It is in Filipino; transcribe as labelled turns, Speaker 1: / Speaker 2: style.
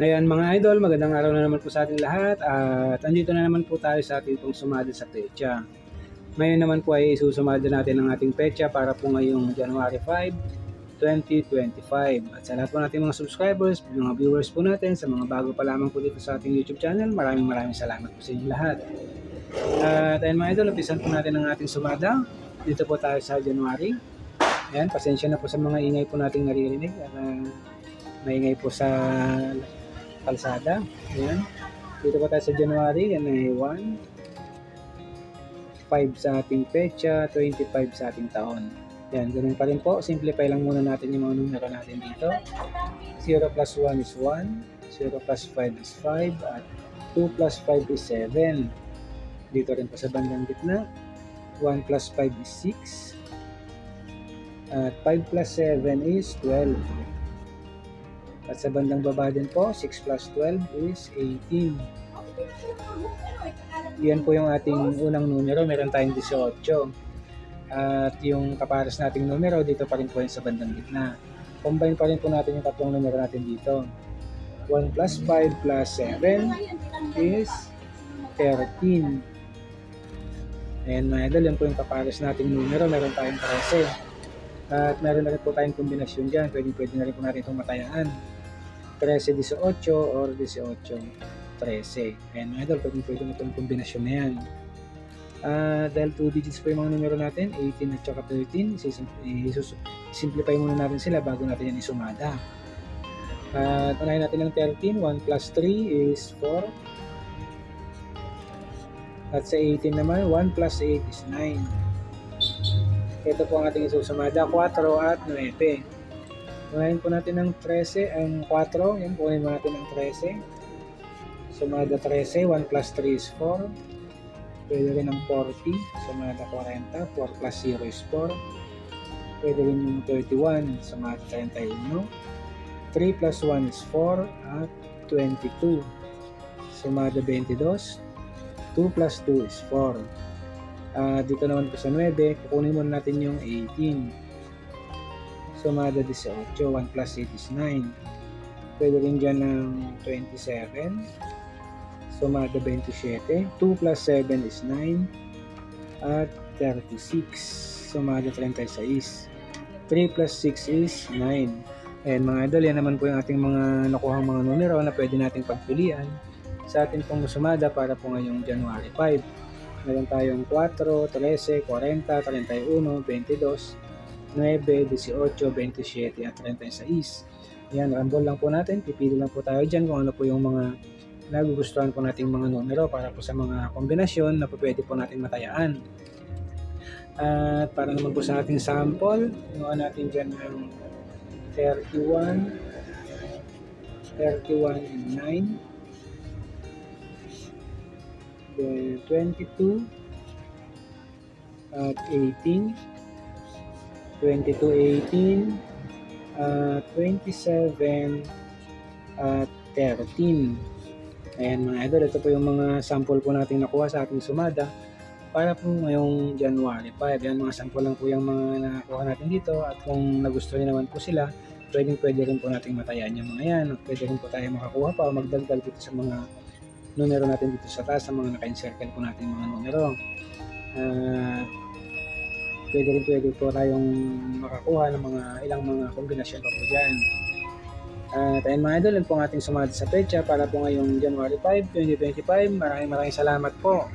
Speaker 1: Ayan mga idol, magandang araw na naman po sa ating lahat at andito na naman po tayo sa ating pong sumada sa pecha. Ngayon naman po ay isusumada natin ang ating pecha para po ngayong January 5, 2025. At sa lahat po nating mga subscribers, mga viewers po natin, sa mga bago pa lamang po dito sa ating YouTube channel, maraming maraming salamat po sa inyo lahat. At ayun mga idol, umpisan po natin ang ating sumada. Dito po tayo sa January. Ayan, pasensya na po sa mga ingay po nating naririnig. At, uh, maingay po sa kalsada. Ayan. Dito pa tayo sa January. Yan ay 1. 5 sa ating pecha. 25 sa ating taon. Yan. Ganun pa rin po. Simplify lang muna natin yung mga numero natin dito. 0 plus 1 is 1. 0 plus 5 is 5. At 2 plus 5 is 7. Dito rin po sa bandang gitna. 1 plus 5 is 6. At 5 plus 7 is 12. At sa bandang baba din po, 6 plus 12 is 18. Yan po yung ating unang numero. Meron tayong 18. At yung kapares nating numero, dito pa rin po yun sa bandang gitna. Combine pa rin po natin yung tatlong numero natin dito. 1 plus 5 plus 7 is 13. Ayan mga idol, yan po yung kapares nating numero. Meron tayong 13. At meron na rin po tayong kombinasyon dyan. Pwede, pwede na rin po natin itong matayaan. 13-18 or 18-13. Ayan mga idol, pwede pwede na itong kombinasyon na yan. Ah, dahil 2 digits po yung mga numero natin, 18 at saka 13, isus- simplify muna natin sila bago natin yan isumada. At unahin natin ng 13, 1 plus 3 is 4. At sa 18 naman, 1 plus 8 is 9. Ito po ang ating isusumada, 4 at 9. Unahin po natin ng 13, ang 4. Yan, kunin natin ang 13. Sumada 13, 1 plus 3 is 4. Pwede rin ang 40. Sumada 40, 4 plus 0 is 4. Pwede rin yung 31. Sumada 31. 3 plus 1 is 4 at 22. Sumada 22. 2 plus 2 is 4. Ah, dito naman po sa 9, kukunin muna natin yung 18. Sumada 18, 1 plus 8 is 9. Pwede rin dyan ng 27. Sumada 27. 2 plus 7 is 9. At 36. Sumada 36. 3 plus 6 is 9. Ayan mga idol, yan naman po yung ating mga nakuhang mga numero na pwede nating pagpilian sa ating pong sumada para po ngayong January 5. Meron tayong 4, 13, 40, 31, 22, 9, 18, 27 at 36. Yan, random lang po natin. Pipili lang po tayo dyan kung ano po yung mga nagugustuhan po nating mga numero para po sa mga kombinasyon na po pwede po natin matayaan. At para naman po sa ating sample, ginawa natin dyan ng 31, 31 and 9, then 22, at 18, 22, 18, uh, 27, at 13. Ayan mga idol, ito po yung mga sample po natin nakuha sa ating sumada para po ngayong January 5. Yan mga sample lang po yung mga nakuha natin dito at kung nagustuhan niyo naman po sila, pwedeng pwede rin po nating matayan yung mga yan at pwede rin po tayo makakuha pa o magdagdag dito sa mga numero natin dito sa taas, sa mga naka-encircle po natin mga numero. At pwede rin pwede po tayong makakuha ng mga ilang mga kombinasyon pa po dyan. At ayun mga idol, yun po ang ating sumada sa pecha para po ngayong January 5, 2025. Maraming maraming salamat po.